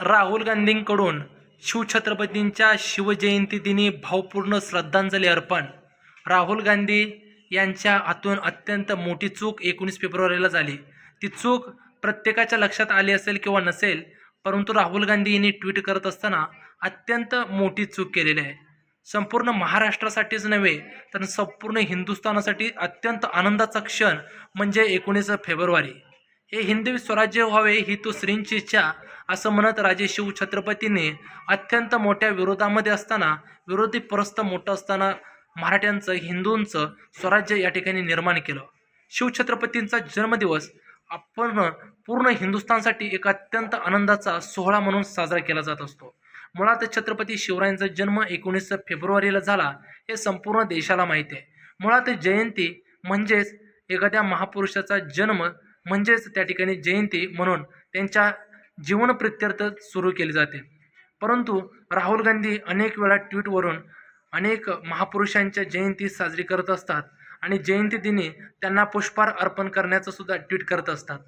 राहुल गांधींकडून शिवछत्रपतींच्या शिवजयंती दिनी भावपूर्ण श्रद्धांजली अर्पण. राहुल गांधी यांच्या हातून अत्यंत मोठी चूक एकोणीस फेब्रुवारीला झाली. ती चूक प्रत्येकाच्या लक्षात आली असेल किंवा नसेल परंतु राहुल गांधी यांनी ट्विट करत असताना अत्यंत मोठी चूक केलेली आहे. संपूर्ण महाराष्ट्रासाठीच नव्हे तर संपूर्ण हिंदुस्थानासाठी अत्यंत आनंदाचा क्षण म्हणजे एकोणीस फेब्रुवारी. हे हिंदवी स्वराज्य व्हावे ही तो श्रींची इच्छा असं म्हणत राजे शिवछत्रपतींनी अत्यंत मोठ्या विरोधामध्ये असताना विरोधी परस्त मोठं असताना मराठ्यांचं हिंदूंचं स्वराज्य या ठिकाणी निर्माण केलं. शिवछत्रपतींचा जन्मदिवस आपण पूर्ण हिंदुस्थानसाठी एक अत्यंत आनंदाचा सोहळा म्हणून साजरा केला जात असतो. मुळात छत्रपती शिवरायांचा जन्म एकोणीस फेब्रुवारीला झाला हे संपूर्ण देशाला माहिती आहे. मुळात जयंती म्हणजेच एखाद्या महापुरुषाचा जन्म म्हणजेच त्या ठिकाणी जयंती म्हणून त्यांच्या जीवन प्रत्यर्थ सुरू केली जाते. परंतु राहुल गांधी अनेक वेळा ट्विटवरून अनेक महापुरुषांच्या जयंती साजरी करत असतात आणि जयंती दिनी त्यांना पुष्पहार अर्पण करण्याचं सुद्धा ट्विट करत असतात.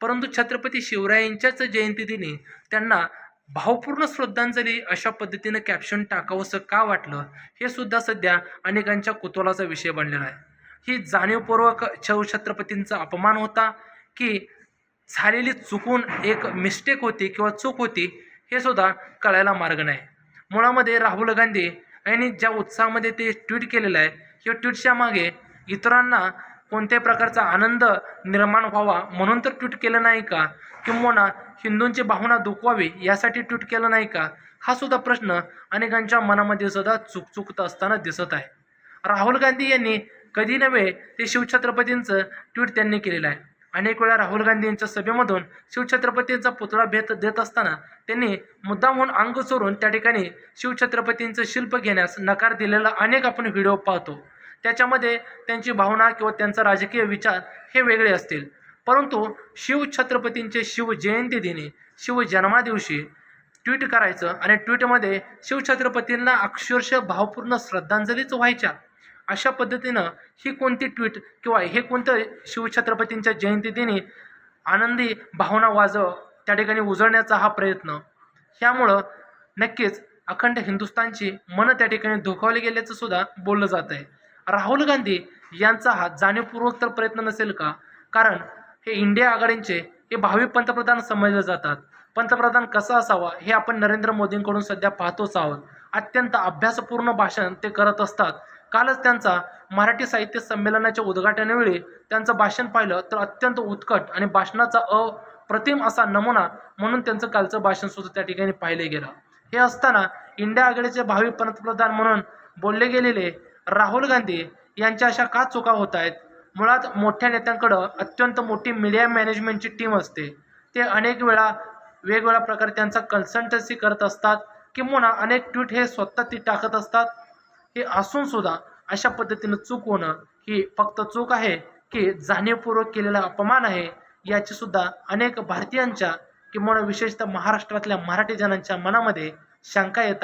परंतु छत्रपती शिवरायांच्याच जयंती दिनी त्यांना भावपूर्ण श्रद्धांजली अशा पद्धतीनं कॅप्शन टाकावंसं का वाटलं हे सुद्धा सध्या अनेकांच्या कुतूहलाचा विषय बनलेला आहे. ही जाणीवपूर्वक शिवछत्रपतींचा अपमान होता की झालेली चुकून एक मिस्टेक होती किंवा चूक होती हे सुद्धा कळायला मार्ग नाही. मुळामध्ये राहुल गांधी यांनी ज्या उत्साहामध्ये ते ट्विट केलेलं आहे किंवा ट्विटच्या मागे इतरांना कोणत्याही प्रकारचा आनंद निर्माण व्हावा म्हणून तर ट्विट केलं नाही का? किंबहुना हिंदूंची भावना दुखवावी यासाठी ट्विट केलं नाही का? हा सुद्धा प्रश्न अनेकांच्या मनामध्ये सुद्धा चुकचुकत असताना दिसत आहे. राहुल गांधी यांनी कधी नव्हे ते शिवछत्रपतींचं ट्विट त्यांनी केलेलं आहे. अनेक वेळा राहुल गांधी यांच्या सभेमधून शिवछत्रपतींचा पुतळा भेट देत असताना त्यांनी मुद्दामहून अंग चोरून त्या ठिकाणी शिवछत्रपतींचं शिल्प घेण्यास नकार दिलेला अनेक आपण व्हिडिओ पाहतो. त्याच्यामध्ये त्यांची भावना किंवा त्यांचा राजकीय विचार हे वेगळे असतील. परंतु शिवछत्रपतींचे शिवजयंती दिनी शिवजन्मादिवशी ट्विट करायचं आणि ट्विटमध्ये शिवछत्रपतींना अक्षरशः भावपूर्ण श्रद्धांजलीच व्हायच्या. अशा पद्धतीनं ही कोणती ट्विट किंवा हे कोणतं शिवछत्रपतींच्या जयंतीदिनी आनंदी भावना वाजव त्या ठिकाणी उजळण्याचा हा प्रयत्न. ह्यामुळं नक्कीच अखंड हिंदुस्थानची मनं त्या ठिकाणी धोकावली गेल्याचं सुद्धा बोललं जात आहे राहुल गांधी यांचा हा जाणीवपूर्वक तर प्रयत्न नसेल का? कारण हे इंडिया आघाडींचे हे भावी पंतप्रधान समजले जातात. पंतप्रधान कसा असावा हे आपण नरेंद्र मोदींकडून सध्या पाहतोच आहोत. अत्यंत अभ्यासपूर्ण भाषण ते करत असतात. कालच त्यांचा मराठी साहित्य संमेलनाच्या उद्घाटनावेळी त्यांचं भाषण पाहिलं तर अत्यंत उत्कट आणि भाषणाचा अप्रतिम असा नमुना म्हणून त्यांचं कालचं भाषण सुद्धा त्या ठिकाणी पाहिलं गेलं. हे असताना इंडिया आघाडीचे भावी पंतप्रधान म्हणून बोलले गेलेले राहुल गांधी यांच्या अशा का चुका होत आहेत? मुळात मोठ्या नेत्यांकडं अत्यंत मोठी मीडिया मॅनेजमेंटची टीम असते. ते अनेक वेळा वेगवेगळ्या प्रकारे त्यांचा कन्सल्टन्सी करत असतात किंवा अनेक ट्विट हे स्वतः ती टाकत असतात. हे असून सुद्धा अशा पद्धतीनं चूक होणं ही फक्त चूक आहे की जाणीवपूर्वक केलेला अपमान आहे याची सुद्धा अनेक भारतीयांच्या किंवा विशेषतः महाराष्ट्रातल्या मराठी जनांच्या मनामध्ये शंका येत आहे.